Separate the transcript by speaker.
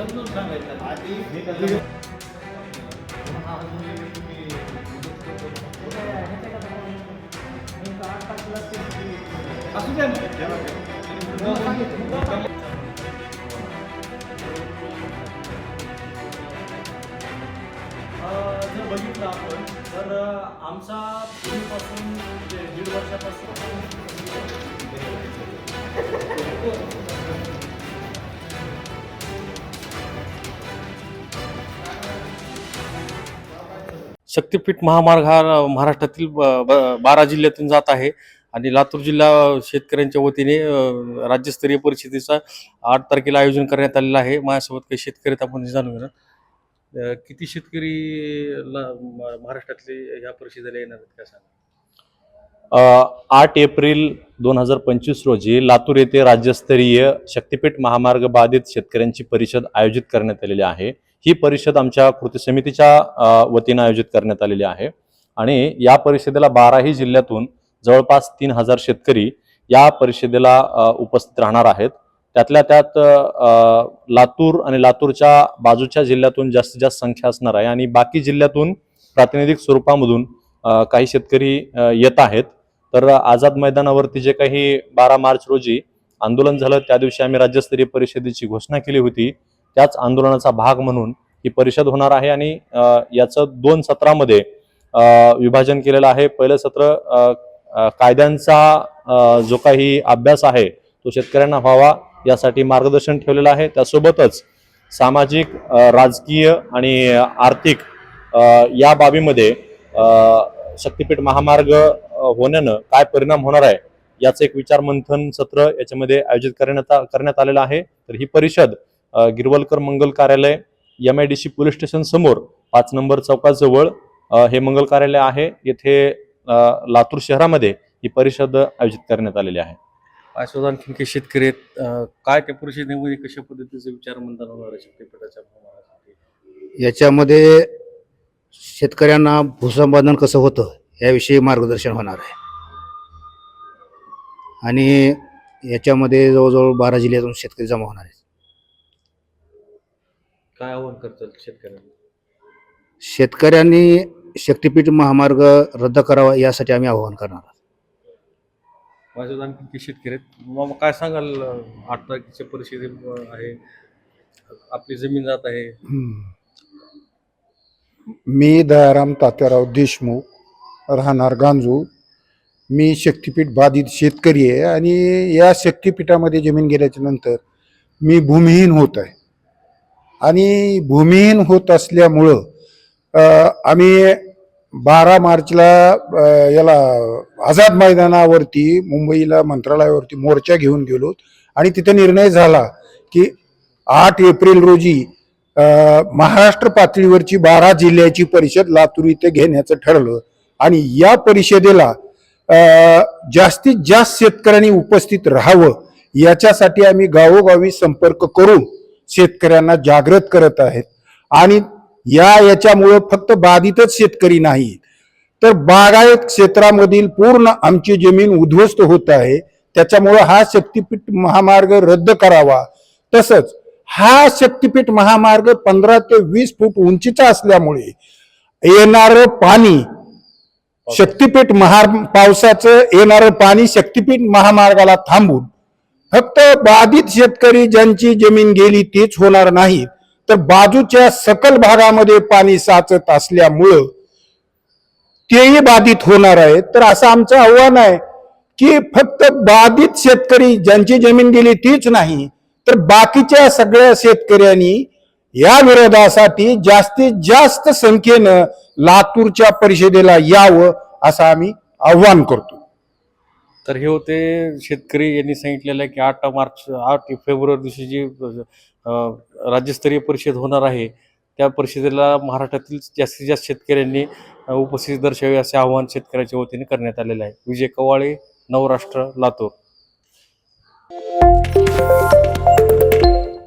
Speaker 1: समजून सांगायचं
Speaker 2: आधी
Speaker 1: हे असू द्या ना. जर बघितलं आपण तर आमचा पूर्वीपासून म्हणजे दीड वर्षापासून
Speaker 3: शक्तीपीठ महामार्ग हा महाराष्ट्रातील ब- ब- बारा जिल्ह्यातून जात आहे. आणि लातूर जिल्हा शेतकऱ्यांच्या वतीने राज्यस्तरीय परिषदेचा आठ तारखेला आयोजन करण्यात आलेलं आहे. माझ्यासोबत काही शेतकरी आपण जाणून घेणार किती शेतकरी ला- महाराष्ट्रातले ह्या परिषदेला येणार आहेत काय सांगा
Speaker 4: आठ एप्रिल दोन हजार पंचवीस रोजी लातूर येथे राज्यस्तरीय शक्तीपीठ महामार्ग बाधित शेतकऱ्यांची परिषद आयोजित करण्यात आलेली आहे. ही परिषद आमच्या कृती समितीच्या वतीनं आयोजित करण्यात आलेली आहे. आणि या परिषदेला बाराही जिल्ह्यातून जवळपास तीन हजार शेतकरी या परिषदेला उपस्थित राहणार आहेत. त्यातल्या त्यात लातूर आणि लातूरच्या बाजूच्या जिल्ह्यातून जास्तीत जास्त संख्या असणार आहे. आणि बाकी जिल्ह्यातून प्रातिनिधिक स्वरूपामधून काही शेतकरी येत आहेत. तर आझाद मैदानावरती जे काही बारा मार्च रोजी आंदोलन झालं त्या दिवशी आम्ही राज्यस्तरीय परिषदेची घोषणा केली होती. त्याच आंदोलनाचा भाग म्हणून ही परिषद होणार आहे आणि याचं दोन सत्रामध्ये विभाजन केलेलं आहे. पहिलं सत्र कायद्यांचा जो काही अभ्यास आहे तो शेतकऱ्यांना व्हावा यासाठी मार्गदर्शन ठेवलेलं आहे. त्यासोबतच सामाजिक राजकीय आणि आर्थिक या बाबीमध्ये शक्तीपीठ महामार्ग होण्यानं काय परिणाम होणार आहे याचं एक विचार मंथन सत्र याच्यामध्ये आयोजित करण्यात करण्यात आलेलं आहे. तर ही परिषद गिरवलकर मंगल कार्यालय M I D C police station समोर पाच नंबर चौकाजवळ हे मंगल कार्यालय आहे. येथे लातूर शहरामध्ये ही परिषद आयोजित करण्यात आलेली आहे.
Speaker 3: आणखी शेतकरी आहेत. काय त्या परिषदेमध्ये कशा पद्धतीचे विचार मंथन होणार आहे
Speaker 2: याच्यामध्ये शेतकऱ्यांना भूसंपादन कसं होतं याविषयी मार्गदर्शन होणार आहे. आणि याच्यामध्ये जवळजवळ बारा जिल्ह्यातून शेतकरी जमा होणार आहेत.
Speaker 3: काय आव्हान करतात शेतकऱ्यांना?
Speaker 2: शेतकऱ्यांनी शक्तीपीठ महामार्ग रद्द करावा यासाठी आम्ही आवाहन करणार आहोत.
Speaker 3: आणखी शेतकरी आहेत. मग काय सांगाल आठ तारखेच्या परिषदे आहे? आपली जमीन जात आहे.
Speaker 5: मी दयाराम तात्याराव देशमुख राहणार गांजू. मी शक्तीपीठ बाधित शेतकरी आहे आणि या शक्तीपीठामध्ये जमीन गेल्याच्यानंतर मी भूमिहीन होत आहे. आणि भूमिहीन होत असल्यामुळं आम्ही बारा मार्चला याला आझाद मैदानावरती मुंबईला मंत्रालयावरती मोर्चा घेऊन गेलो. आणि तिथे निर्णय झाला की आठ एप्रिल रोजी महाराष्ट्र पातळीवरची बारा जिल्ह्याची परिषद लातूर इथे घेण्याचं ठरलं. आणि या परिषदेला जास्तीत जास्त शेतकऱ्यांनी उपस्थित राहावं याच्यासाठी आम्ही गावोगावी संपर्क करून शेतकऱ्यांना जागृत करत आहेत. आणि या याच्यामुळं फक्त बाधितच शेतकरी नाही तर बागायत क्षेत्रामधील पूर्ण आमची जमीन उद्ध्वस्त होत आहे. त्याच्यामुळं हा शक्तीपीठ महामार्ग रद्द करावा. तसंच हा शक्तीपीठ महामार्ग पंधरा ते वीस फूट उंचीचा असल्यामुळे येणारं पाणी शक्तीपीठ महा पावसाचं येणारं पाणी शक्तीपीठ महामार्गाला थांबून फक्त बाधित शेतकरी ज्यांची जमीन गेली तीच होणार नाही तर बाजूच्या सकल भागामध्ये पाणी साचत असल्यामुळं तेही बाधित होणार आहे. तर असं आमचं आव्हान आहे की फक्त बाधित शेतकरी ज्यांची जमीन गेली तीच नाही तर बाकीच्या सगळ्या शेतकऱ्यांनी या विरोधासाठी जास्तीत जास्त संख्येनं लातूरच्या परिषदेला यावं असं आम्ही आव्हान करतो.
Speaker 3: तर हे होते शेतकरी यांनी सांगितलेलं आहे की आठ मार्च आठ फेब्रुवारी दिवशी जी राज्यस्तरीय परिषद होणार आहे त्या परिषदेला महाराष्ट्रातील जास्तीत जास्त शेतकऱ्यांनी उपस्थिती दर्शवी असे आवाहन शेतकऱ्याच्या वतीने करण्यात आलेले आहे. विजय कवाळे नवराष्ट्र लातूर.